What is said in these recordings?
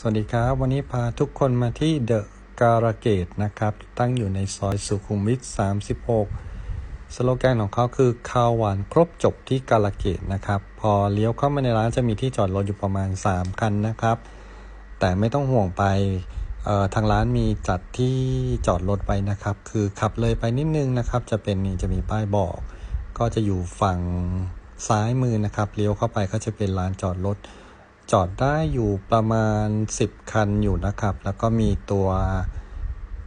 สวัสดีครับ วันนี้พาทุกคนมาที่เดอะการาเกตนะครับ ตั้งอยู่ในซอยสุขุมวิท 36 สโลแกนของเขาคือข้าวหวานครบจบที่กาลาเกตนะครับ พอเลี้ยวเข้ามาในร้านจะมีที่จอดรถอยู่ประมาณ 3 คันนะครับ แต่ไม่ต้องห่วงไปเอ่อทางร้านมีจัดที่จอดรถไปนะครับ คือขับเลยไปนิดนึงนะครับ จะเป็นนี่จะมีป้ายบอก ก็จะอยู่ฝั่งซ้ายมือนะครับ เลี้ยวเข้าไปก็จะเป็นลานจอดรถ จอดได้อยู่ประมาณ 10 คันอยู่นะครับ แล้วก็มีตัว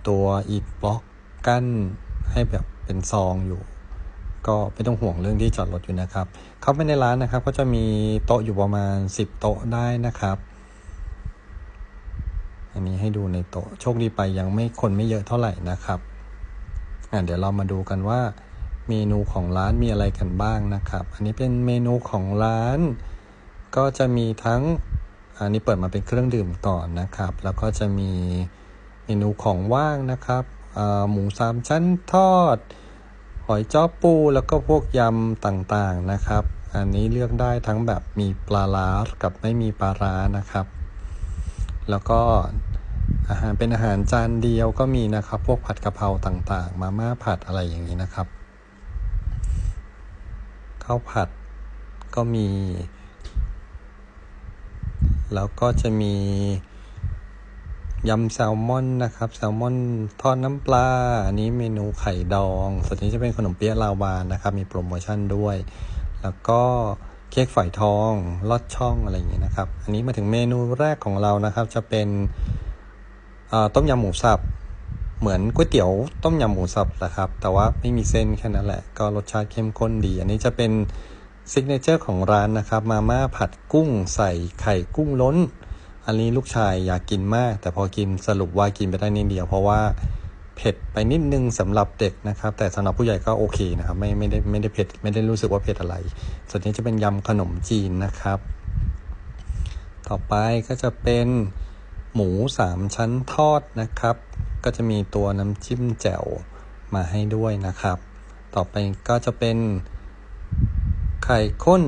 ตัวอิฐบล็อกกั้นให้แบบเป็นซองอยู่ ก็ไม่ต้องห่วงเรื่องที่จอดรถอยู่นะครับ เข้าไปในร้านนะครับ ก็จะมีโต๊ะอยู่ประมาณ 10 โต๊ะได้นะครับ อันนี้ให้ดูในโต๊ะโชคดีไปยังไม่คนไม่เยอะเท่าไหร่นะครับอะเดี๋ยวเรามาดูกันว่า เมนูของร้านมีอะไรกันบ้างนะครับ อันนี้เป็นเมนูของร้าน ก็จะมีทั้งอันนี้เปิดมาเป็นเครื่องดื่มก่อนนะครับ แล้วก็จะมีเมนูของว่างนะครับหมูสามชั้นทอด หอยจ้อปูแล้วก็พวกยำต่างๆนะครับ อันนี้เลือกได้ทั้งแบบมีปลาร้ากับไม่มีปลาร้านะครับ แล้วก็อาหารเป็นอาหารจานเดียวก็มีนะครับ พวกผัดกะเพราต่างๆ มาม่าผัดอะไรอย่างนี้นะครับข้าวผัดก็มี แล้วก็จะมียำแซลมอนนะครับ แซลมอนทอดน้ำปลา อันนี้เมนูไข่ดอง ส่วนนี้จะเป็นขนมเปี๊ยะลาวานนะครับ มีโปรโมชั่นด้วย แล้วก็เค้กฝอยทองลอดช่องอะไรอย่างเงี้ยนะครับ อันนี้มาถึงเมนูแรกของเรานะครับ จะเป็นต้มยำหมูสับ เหมือนก๋วยเตี๋ยวต้มยำหมูสับแหละครับ แต่ว่าไม่มีเส้นแค่นั้นแหละ ก็รสชาติเข้มข้นดี อันนี้จะเป็น ซิกเนเจอร์ของร้านนะครับ มาม่าผัดกุ้งใส่ไข่กุ้งล้น อันนี้ลูกชายอยากกินมาก แต่พอกินสรุปว่ากินไปได้นิดเดียว เพราะว่าเผ็ดไปนิดนึงสำหรับเด็กนะครับ แต่สำหรับผู้ใหญ่ก็โอเคนะครับ ไม่ไม่ได้ไม่ได้เผ็ดไม่ได้รู้สึกว่าเผ็ดอะไร ส่วนนี้จะเป็นยำขนมจีนนะครับ ต่อไปก็จะเป็นหมูสามชั้นทอดนะครับ ก็จะมีตัวน้ำจิ้มแจ่วมาให้ด้วยนะครับ ต่อไปก็จะเป็น ข่ข้น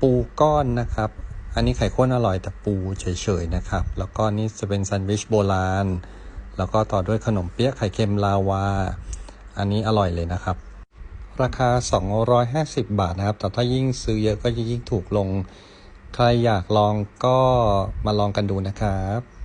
ปูก้อนนะครับ อันนี้ไข่ข้นอร่อยแต่ปูเฉยๆนะครับ แล้วก็นี่จะเป็นแซนด์วิชโบราณ แล้วก็ต่อด้วยขนมเปี๊ยะไข่เค็มลาวา อันนี้อร่อยเลยนะครับ ราคา 250 บาทนะครับ แต่ถ้ายิ่งซื้อเยอะก็จะยิ่งถูกลง ใครอยากลองก็มาลองกันดูนะครับ